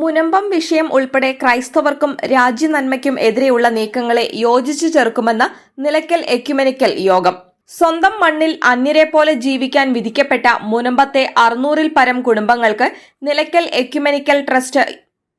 മുനമ്പം വിഷയം ഉൾപ്പെടെ ക്രൈസ്തവർക്കും രാജ്യനന്മയ്ക്കും എതിരെയുള്ള നീക്കങ്ങളെ യോജിച്ചു ചേർക്കുമെന്ന് നിലയ്ക്കൽ എക്യുമെനിക്കൽ യോഗം. സ്വന്തം മണ്ണിൽ അന്യരെ പോലെ ജീവിക്കാൻ വിധിക്കപ്പെട്ട മുനമ്പത്തെ അറുന്നൂറിൽ പരം കുടുംബങ്ങൾക്ക് Nilakkal ecumenical trust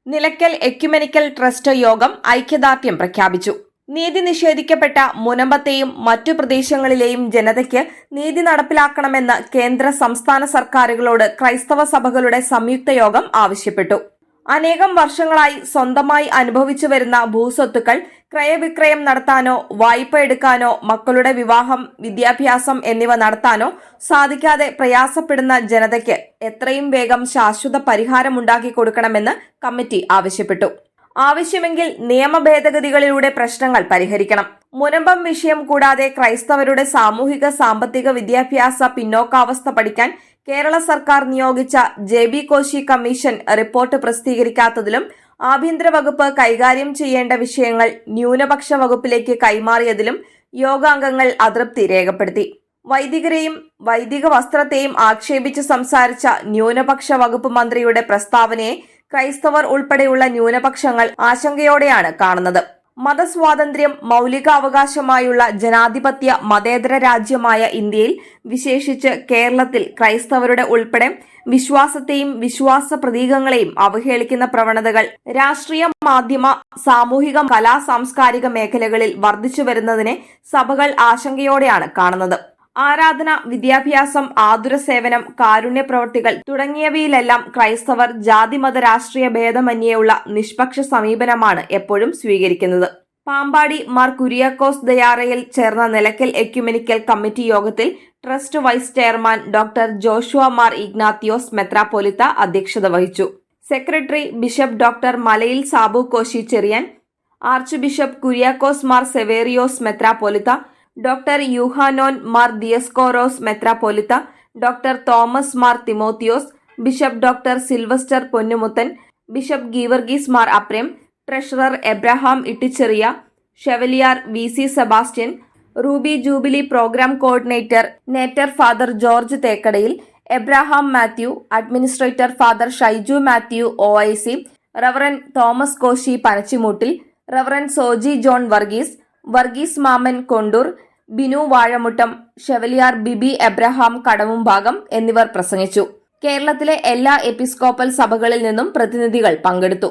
Nilakkal ecumenical trust യോഗം ഐക്യദാർഢ്യം പ്രഖ്യാപിച്ചു. നീതി നിഷേധിക്കപ്പെട്ട മുനമ്പത്തെയും മറ്റു പ്രദേശങ്ങളിലെയും ജനതയ്ക്ക് നീതി നടപ്പിലാക്കണമെന്ന് കേന്ദ്ര സംസ്ഥാന സർക്കാരുകളോട് ക്രൈസ്തവ സഭകളുടെ സംയുക്ത യോഗം ആവശ്യപ്പെട്ടു. അനേകം വർഷങ്ങളായി സ്വന്തമായി അനുഭവിച്ചു വരുന്ന ഭൂസ്വത്തുക്കൾ ക്രയവിക്രയം നടത്താനോ വായ്പ എടുക്കാനോ മക്കളുടെ വിവാഹം വിദ്യാഭ്യാസം എന്നിവ നടത്താനോ സാധിക്കാതെ പ്രയാസപ്പെടുന്ന ജനതയ്ക്ക് എത്രയും വേഗം ശാശ്വത പരിഹാരമുണ്ടാക്കി കൊടുക്കണമെന്ന് കമ്മിറ്റി ആവശ്യപ്പെട്ടു. ആവശ്യമെങ്കിൽ നിയമ ഭേദഗതികളിലൂടെ പ്രശ്നങ്ങൾ പരിഹരിക്കണം. മുനമ്പം വിഷയം കൂടാതെ ക്രൈസ്തവരുടെ സാമൂഹിക സാമ്പത്തിക വിദ്യാഭ്യാസ പിന്നോക്കാവസ്ഥ പഠിക്കാൻ കേരള സർക്കാർ നിയോഗിച്ച J B Koshy commission report പ്രസിദ്ധീകരിക്കാത്തതിലും ആഭ്യന്തര വകുപ്പ് കൈകാര്യം ചെയ്യേണ്ട വിഷയങ്ങൾ ന്യൂനപക്ഷ വകുപ്പിലേക്ക് കൈമാറിയതിലും യോഗാംഗങ്ങൾ അതൃപ്തി രേഖപ്പെടുത്തി. വൈദികരെയും വൈദിക വസ്ത്രത്തെയും ആക്ഷേപിച്ച് സംസാരിച്ച ന്യൂനപക്ഷ വകുപ്പ് മന്ത്രിയുടെ പ്രസ്താവനയെ ക്രൈസ്തവർ ഉൾപ്പെടെയുള്ള ന്യൂനപക്ഷങ്ങൾ ആശങ്കയോടെയാണ് കാണുന്നത്. മതസ്വാതന്ത്ര്യം മൗലികാവകാശമായുള്ള ജനാധിപത്യ മതേതര രാജ്യമായ ഇന്ത്യയിൽ വിശേഷിച്ച് കേരളത്തിൽ ക്രൈസ്തവരുടെ ഉൾപ്പെടെ വിശ്വാസത്തെയും വിശ്വാസ പ്രതീകങ്ങളെയും അവഹേളിക്കുന്ന പ്രവണതകൾ രാഷ്ട്രീയ മാധ്യമ സാമൂഹിക കലാ സാംസ്കാരിക മേഖലകളിൽ വർദ്ധിച്ചു വരുന്നതിനെ സഭകൾ ആശങ്കയോടെയാണ് കാണുന്നത്. ആരാധന വിദ്യാഭ്യാസം ആതുര സേവനം കാരുണ്യ പ്രവർത്തികൾ തുടങ്ങിയവയിലെല്ലാം ക്രൈസ്തവർ ജാതിമത രാഷ്ട്രീയ ഭേദമന്യേയുള്ള നിഷ്പക്ഷ സമീപനമാണ് എപ്പോഴും സ്വീകരിക്കുന്നത്. പാമ്പാടി മാർ കുര്യാക്കോസ് ദയാറയിൽ ചേർന്ന നിലയ്ക്കൽ എക്യുമെനിക്കൽ കമ്മിറ്റി യോഗത്തിൽ trust vice chairman doctor Joshua Mar Ignatios മെത്രാപോലിത്ത അധ്യക്ഷത വഹിച്ചു. Secretary bishop doctor Malayil Sabu Koshy Cherian archbishop Kuriakose Mar Severios Metropolitha doctor Yuhanon Mar Dioscoros Metropolitha doctor Thomas Mar Timotheos bishop doctor Silvester Ponnumuthan bishop Geevarghese Mar Aprem treasurer Abraham Itticheriya chevalier V C Sebastian ruby jubilee programme coordinator നേറ്റർ father George Thekkadayil Abraham Mathew administrator father Shaiju Mathew O I C reverend Thomas Koshy Panachimoottil reverend Soji John Varghese Varghese Mammen Kondoor Binu Vazhamuttom chevalier Bibi Abraham Kadavumbhagam എന്നിവർ പ്രസംഗിച്ചു. കേരളത്തിലെ എല്ലാ episcopal സഭകളിൽ നിന്നും പ്രതിനിധികൾ പങ്കെടുത്തു.